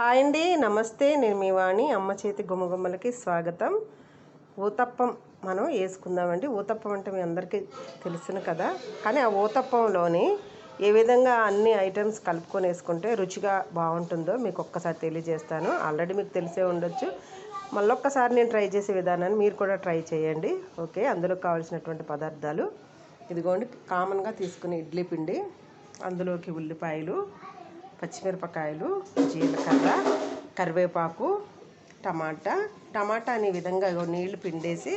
Hi అండి నమస్తే. నేను మీ వాణి. అమ్మ చేతి గుమ్మగుమ్మలకి స్వాగతం. ఊతప్పం మనం వేసుకుందామండి. ఊతప్పం అంటే మీ అందరికీ తెలుసును కదా. కానీ ఆ ఊతప్పంలోని ఏ విధంగా అన్ని ఐటమ్స్ కలుపుకొని వేసుకుంటే రుచిగా బాగుంటుందో మీకు ఒక్కసారి తెలియజేస్తాను. ఆల్రెడీ మీకు తెలిసే ఉండొచ్చు. మళ్ళొక్కసారి నేను ట్రై చేసే విధానాన్ని మీరు కూడా ట్రై చేయండి. ఓకే అందులో కావాల్సినటువంటి పదార్థాలు. ఇదిగోండి కామన్గా తీసుకునే ఇడ్లీ పిండి. అందులోకి ఉల్లిపాయలు. పచ్చిమిరపకాయలు జీలకర్ర కరివేపాకు టమాటా. టమాటా అనే విధంగా నీళ్ళు పిండేసి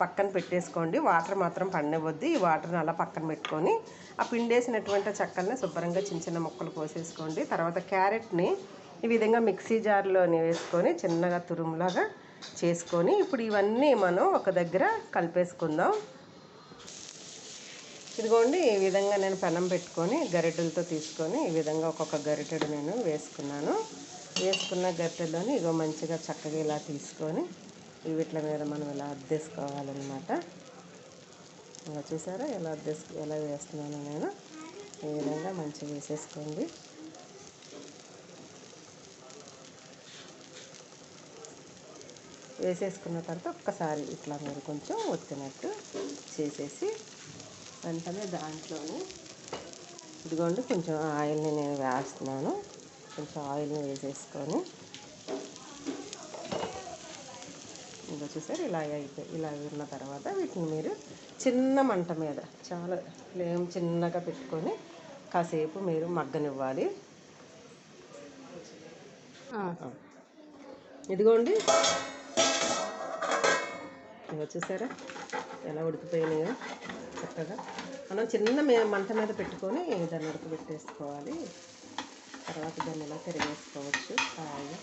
పక్కన పెట్టేసుకోండి. వాటర్ మాత్రం పడినవద్దు ఈ వాటర్ని అలా పక్కన పెట్టుకొని ఆ పిండేసినటువంటి చెక్కల్ని శుభ్రంగా చిన్న చిన్న ముక్కలు కోసేసుకోండి. తర్వాత క్యారెట్ని ఈ విధంగా మిక్సీ జార్లోని వేసుకొని చిన్నగా తురుములాగా చేసుకొని ఇప్పుడు ఇవన్నీ మనం ఒక దగ్గర కలిపేసుకుందాం. ఇదిగోండి ఈ విధంగా నేను పెనం పెట్టుకొని గరిటెలతో తీసుకొని ఈ విధంగా ఒక్కొక్క గరిటెడు నేను వేసుకున్నాను. వేసుకున్న గరిటెలోని ఇగో మంచిగా చక్కగా ఇలా తీసుకొని వీటిల వీటి మీద మనం ఇలా అద్దేసుకోవాలన్నమాట. ఇలా చూసారా ఎలా అద్దేసు ఎలా వేస్తున్నాను నేను. ఈ విధంగా మంచిగా వేసేసుకోండి. వేసేసుకున్న తర్వాత ఒక్కసారి ఇట్లా మీరు కొంచెం ఒత్తినట్టు చేసేసి వెంటనే దాంట్లోని ఇదిగోండి కొంచెం ఆయిల్ని నేను వేస్తున్నాను. కొంచెం ఆయిల్ని వేసేసుకొని ఇంకా చూసారు ఇలా అయిపోయి ఇలా ఉన్న తర్వాత వీటిని మీరు చిన్న మంట మీద చాలా ఫ్లేమ్ చిన్నగా పెట్టుకొని కాసేపు మీరు మగ్గనివ్వాలి. ఇదిగోండి. ఇదిగో చూసారా ఎలా ఉడికిపోయినాయో చక్కగా. మనం చిన్న మంట మీద పెట్టుకొని దాన్ని ఉడకబెట్టేసుకోవాలి. తర్వాత దాన్ని ఇలా తిరిగేసుకోవచ్చు హాయిగా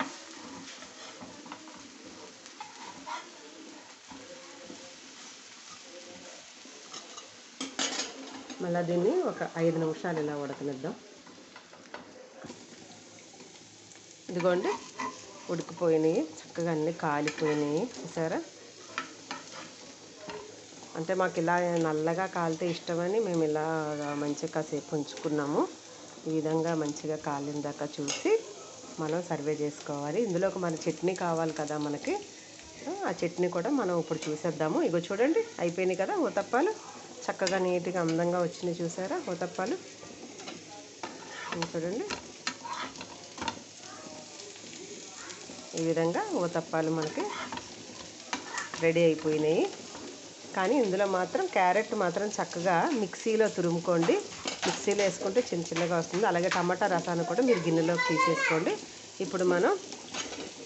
మళ్ళీ దీన్ని ఒక ఐదు నిమిషాలు ఇలా ఉడకనిద్దాం. ఇదిగోండి ఉడికిపోయినాయి చక్కగా అన్నీ కాలిపోయినాయి. చూసారా? అంటే మాకు ఇలా నల్లగా కాలితే ఇష్టమని మేము ఇలా మంచిగా కాసేపు ఉంచుకున్నాము. ఈ విధంగా మంచిగా కాలిన దాకా చూసి మనం సర్వే చేసుకోవాలి. ఇందులోకి మన చట్నీ కావాలి కదా మనకి. ఆ చట్నీ కూడా మనం ఇప్పుడు చూసేద్దాము. ఇగో చూడండి అయిపోయినాయి కదా ఊతప్పాలు. చక్కగా నీట్గా అందంగా వచ్చినాయి చూసారా ఊతప్పాలు? చూడండి. ఈ విధంగా ఊతప్పాలు మనకి రెడీ అయిపోయినాయి. కానీ ఇందులో మాత్రం క్యారెట్ మాత్రం చక్కగా మిక్సీలో తురుముకోండి. మిక్సీలో వేసుకుంటే చిన్న చిన్నగా వస్తుంది. అలాగే టమాటా రసాన్ని కూడా మీరు గిన్నెలోకి తీసేసుకోండి. ఇప్పుడు మనం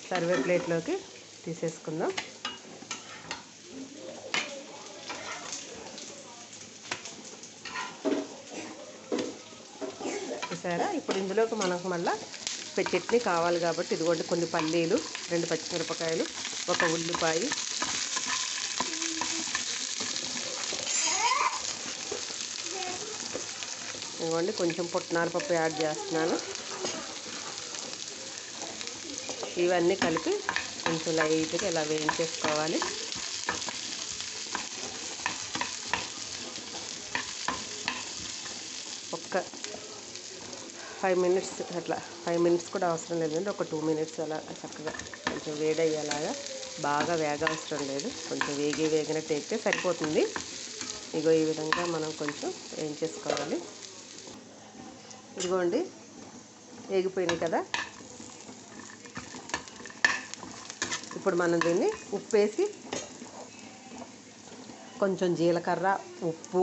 సర్వే ప్లేట్లోకి తీసేసుకుందాం. చూసారా? ఇప్పుడు ఇందులోకి మనకు మళ్ళీ చట్నీ కావాలి కాబట్టి ఇదిగోండి కొన్ని పల్లీలు రెండు పచ్చిమిరపకాయలు ఒక ఉల్లిపాయ ఇవ్వండి కొంచెం పుట్నాల పప్పు యాడ్ చేస్తున్నాను. ఇవన్నీ కలిపి కొంచెం లైట్గా ఇలా వేయించేసుకోవాలి. ఒక్క ఫైవ్ మినిట్స్ అట్లా ఫైవ్ మినిట్స్ కూడా అవసరం లేదండి ఒక టూ మినిట్స్ అలా చక్కగా కొంచెం వేడయ్యేలాగా బాగా వేగ అవసరం లేదు. కొంచెం వేగి వేగినట్టు అయితే సరిపోతుంది. ఇగో ఈ విధంగా మనం కొంచెం వేయించేసుకోవాలి. ఇదిగోండి వేగిపోయినాయి కదా. ఇప్పుడు మనం దీన్ని వేసి కొంచెం జీలకర్ర ఉప్పు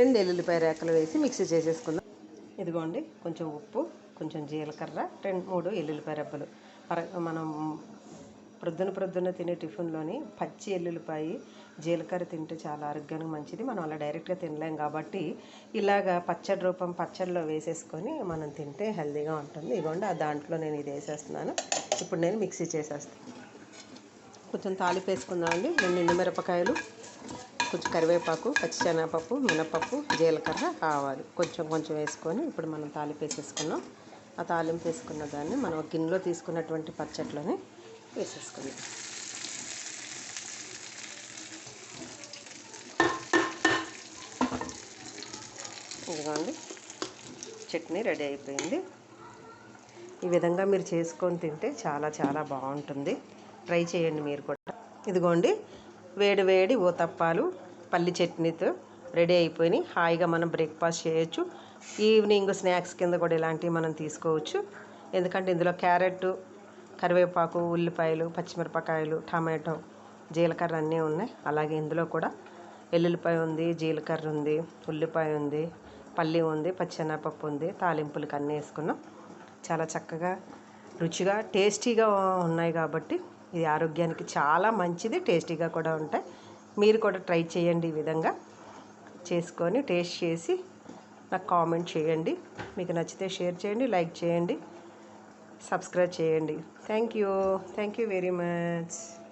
రెండు ఎల్లుల్లిపాయ రేకలు వేసి మిక్సీ చేసేసుకుందాం. ఇదిగోండి కొంచెం ఉప్పు కొంచెం జీలకర్ర రెండు మూడు ఎల్లుల్లిపాయ రెబ్బలు. మనం ప్రొద్దున ప్రొద్దున తినే టిఫిన్లోని పచ్చి ఎల్లుల్లిపాయ జీలకర్ర తింటే చాలా ఆరోగ్యానికి మంచిది. మనం అలా డైరెక్ట్గా తినలేం కాబట్టి ఇలాగా పచ్చడి రూపం పచ్చడిలో వేసేసుకొని మనం తింటే హెల్తీగా ఉంటుంది. ఇదిగోండి దాంట్లో నేను ఇది వేసేస్తున్నాను. ఇప్పుడు నేను మిక్సీ చేసేస్తాను. కొంచెం తాలింపు వేసుకుందామండి. రెండు ఎండుమిరపకాయలు కొంచెం కరివేపాకు పచ్చిశనగపప్పు మినపప్పు జీలకర్ర ఆవాలు కొంచెం కొంచెం వేసుకొని ఇప్పుడు మనం తాలింపు వేసేసుకున్నాం. ఆ తాలింపు వేసుకున్న దాన్ని మనం గిన్నెలో తీసుకున్నటువంటి పచ్చట్లోని వేసేసుకుందాం. ఇదిగోండి. చట్నీ రెడీ అయిపోయింది. ఈ విధంగా మీరు చేసుకొని తింటే చాలా చాలా బాగుంటుంది. ట్రై చేయండి మీరు కూడా. ఇదిగోండి వేడి వేడి ఊతప్పాలు పల్లి చట్నీతో రెడీ అయిపోయినాయి. హాయిగా మనం బ్రేక్ఫాస్ట్ చేయొచ్చు. ఈవినింగ్ స్నాక్స్ కింద కూడా ఇలాంటివి మనం తీసుకోవచ్చు. ఎందుకంటే ఇందులో క్యారెట్ కరివేపాకు ఉల్లిపాయలు పచ్చిమిరపకాయలు టమాటో జీలకర్ర అన్నీ ఉన్నాయి. అలాగే ఇందులో కూడా వెల్లుల్లిపాయ ఉంది జీలకర్ర ఉంది ఉల్లిపాయ ఉంది పల్లి ఉంది పచ్చెనగపప్పు ఉంది తాలింపులకు అన్నీ వేసుకున్నాం చాలా చక్కగా రుచిగా టేస్టీగా ఉన్నాయి కాబట్టి ఇది ఆరోగ్యానికి చాలా మంచిది టేస్టీగా కూడా ఉంటాయి. మీరు కూడా ట్రై చేయండి ఈ విధంగా. చేసుకొని టేస్ట్ చేసి నాకు కామెంట్ చేయండి. మీకు నచ్చితే షేర్ చేయండి లైక్ చేయండి సబ్స్క్రైబ్ చేయండి. Thank you. Thank you very much.